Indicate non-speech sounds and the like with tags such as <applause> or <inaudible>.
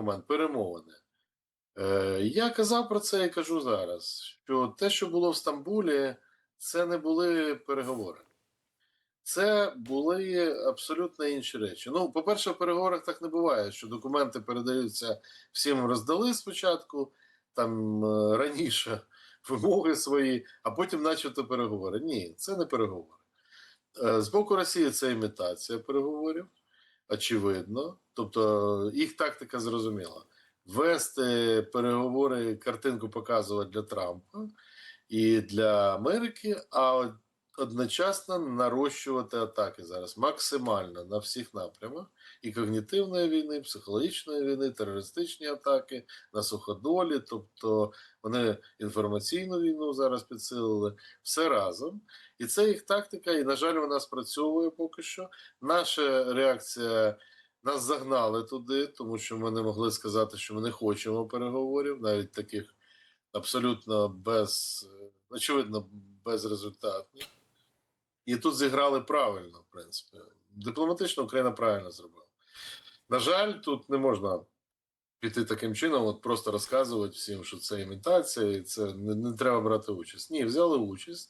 момент перемовини. Е, я казав про це і кажу зараз: що те, що було в Стамбулі, це не були переговори. Це були абсолютно інші речі. Ну, по-перше, в переговорах так не буває, що документи передаються всім роздали спочатку, там е, раніше <laughs> вимоги свої, а потім, начебто, переговори. Ні, це не переговори. Е, З боку Росії це імітація переговорів, очевидно. Тобто їх тактика зрозуміла. Вести переговори, картинку показувати для Трампа і для Америки, а одночасно нарощувати атаки зараз максимально на всіх напрямах: і когнітивної війни, і психологічної війни, терористичні атаки на суходолі. Тобто вони інформаційну війну зараз підсилили все разом. І це їх тактика, і, на жаль, вона спрацьовує поки що. Наша реакція. Нас загнали туди, тому що ми не могли сказати, що ми не хочемо переговорів, навіть таких абсолютно без, очевидно, безрезультатних. І тут зіграли правильно, в принципі. Дипломатично Україна правильно зробила. На жаль, тут не можна піти таким чином, от просто розказувати всім, що це імітація, і це не, не треба брати участь. Ні, взяли участь.